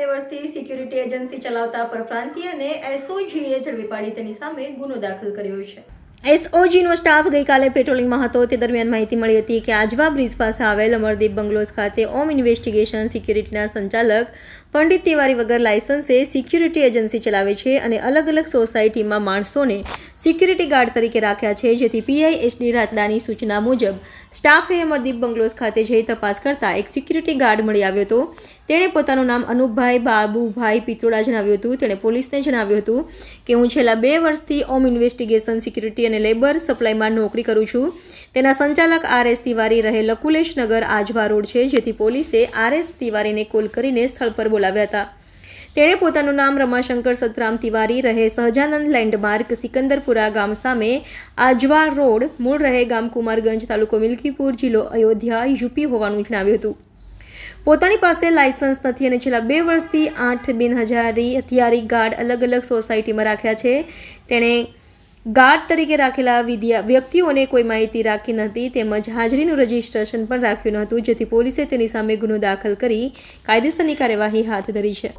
બે વર્ષથી security agency ચલાવતા પરપ્રાંતીય અને એસઓજીએ ઝડપી પાડી તેની સામે ગુનો દાખલ કર્યો છે. એસઓજીનો સ્ટાફ ગઈકાલે પેટ્રોલિંગમાં હતો. તે દરમિયાન માહિતી મળી હતી કે આજવા બ્રિજ પાસે આવેલ અમરદીપ બંગલોઝ ખાતે ઓમ ઇન્વેસ્ટિગેશન સિક્યુરિટીના સંચાલક પંડિત તિવારી વગર લાયસન્સે સિક્યુરિટી એજન્સી ચલાવે છે અને અલગ અલગ સોસાયટીમાં માણસોને સિક્યુરિટી ગાર્ડ તરીકે રાખ્યા છે, જેથી પીઆઈએસડી રાતડાની સૂચના મુજબ સ્ટાફે અમરદીપ બંગલોઝ ખાતે જઈ તપાસ કરતા એક સિક્યુરિટી ગાર્ડ મળી આવ્યો હતો. તેણે પોતાનું નામ અનુપભાઈ બાબુભાઈ પિત્રોડા જણાવ્યું હતું. તેણે પોલીસને જણાવ્યું હતું કે, હું છેલ્લા બે વર્ષથી ઓમ ઇન્વેસ્ટિગેશન, સિક્યુરિટી અને લેબર સપ્લાયમાં નોકરી કરું છું. તેના સંચાલક આર એસ તિવારી રહે લકુલેશ નગર આજવા રોડ છે, જેથી પોલીસે આર એસ તિવારીને કોલ કરીને સ્થળ પર બોલાવ્યા. હતા. તેણે પોતાનું નામ રમાશંકર સતરામ તિવારી રહે સહજાનંદ લેન્ડમાર્ક સિકંદરપુરા ગામ સામે આજવા રોડ મૂળ રહે ગામ કુમારગંજ તાલુકો મિલ્કીપુર જિલ્લો અયોધ્યા યુપી હોવાનું જણાવ્યું હતું. પોતાની પાસે લાયસન્સ નથી અને છેલ્લા બે વર્ષથી આઠ બિન હજારી હથિયારી ગાર્ડ અલગ અલગ સોસાયટીમાં રાખ્યા છે. તેણે ગાર્ડ તરીકે રાખેલા વિદ્યા, વ્યક્તિઓને કોઈ માહિતી રાખી નહોતી, તેમજ હાજરીનું રજીસ્ટ્રેશન પણ રાખ્યું ન હતું જેથી પોલીસે તેની સામે ગુનો દાખલ કરી કાયદેસરની કાર્યવાહી હાથ ધરી છે.